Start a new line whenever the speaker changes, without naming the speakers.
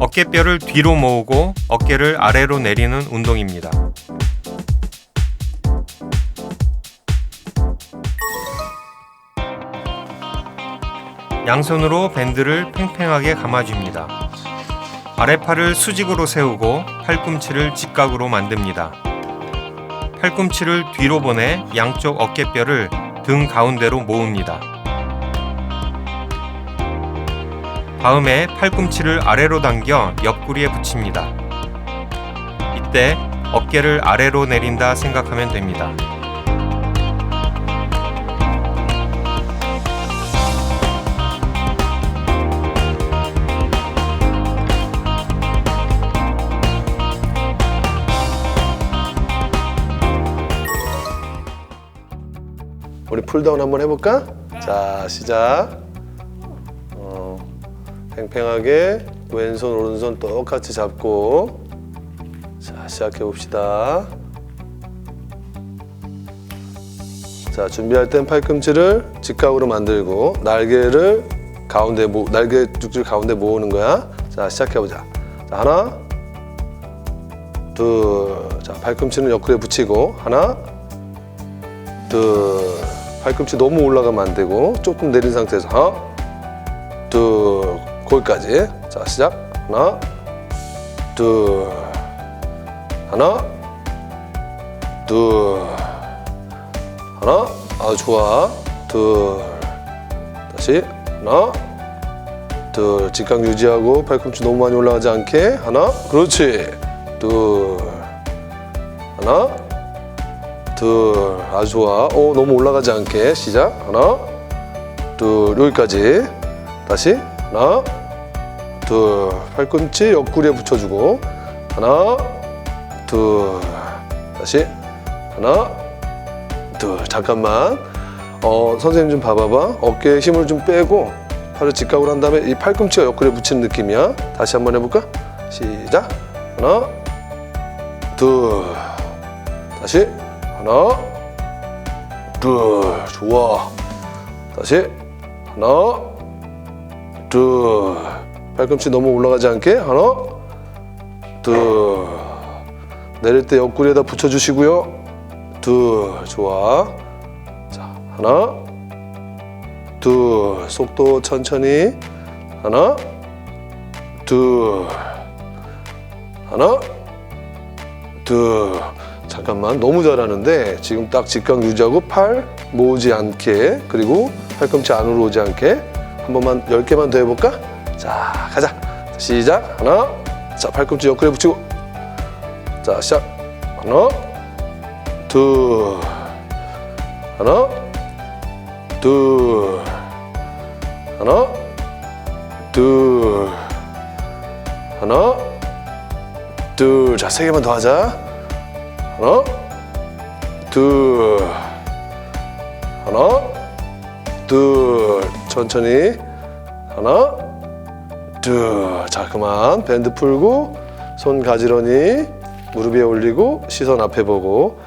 어깨뼈를 뒤로 모으고 어깨를 아래로 내리는 운동입니다. 양손으로 밴드를 팽팽하게 감아줍니다. 아래팔을 수직으로 세우고 팔꿈치를 직각으로 만듭니다. 팔꿈치를 뒤로 보내 양쪽 어깨뼈를 등 가운데로 모읍니다. 다음에 팔꿈치를 아래로 당겨 옆구리에 붙입니다. 이때 어깨를 아래로 내린다 생각하면 됩니다.
우리 풀다운 한번 해볼까? 자 시작. 어, 팽팽하게 왼손 오른손 똑같이 잡고 자 시작해 봅시다. 자 준비할 땐 팔꿈치를 직각으로 만들고 날개를 가운데 모 날개 쭉쭉 가운데 모으는 거야. 자 시작해 보자. 자 하나 둘자 팔꿈치는 옆구리에 붙이고 하나 둘 팔꿈치 너무 올라가면 안 되고 조금 내린 상태에서 하나 둘 거기까지. 자 시작. 하나 둘 하나 둘 하나. 아 좋아. 둘 다시. 하나 둘. 직각 유지하고 팔꿈치 너무 많이 올라가지 않게. 하나 그렇지. 둘 하나 둘. 아주 좋아. 오 너무 올라가지 않게. 시작. 하나 둘. 여기까지. 다시. 하나 둘 팔꿈치 옆구리에 붙여주고 하나 둘 다시 하나 둘 잠깐만. 어 선생님 좀 봐봐봐. 어깨에 힘을 좀 빼고 팔을 직각으로 한 다음에 이 팔꿈치가 옆구리에 붙이는 느낌이야. 다시 한번 해볼까? 시작. 하나 둘 다시 하나 둘 좋아. 다시 하나 둘 팔꿈치 너무 올라가지 않게 하나 둘 내릴 때 옆구리에다 붙여주시고요. 둘 좋아. 자 하나 둘 속도 천천히. 하나 둘 하나 둘. 잠깐만 너무 잘하는데 지금 딱 직각 유지하고 팔 모으지 않게 그리고 팔꿈치 안으로 오지 않게 한 번만 열 개만 더 해볼까? 자 가자. 자, 시작. 하나. 자 팔꿈치 옆구리에 붙이고. 자 시작. 하나. 둘. 하나. 둘. 하나. 둘. 하나. 둘 자 세 개만 더 하자. 하나, 둘, 하나, 둘, 천천히, 하나, 둘. 자, 그만. 밴드 풀고, 손 가지런히 무릎 위에 올리고, 시선 앞에 보고,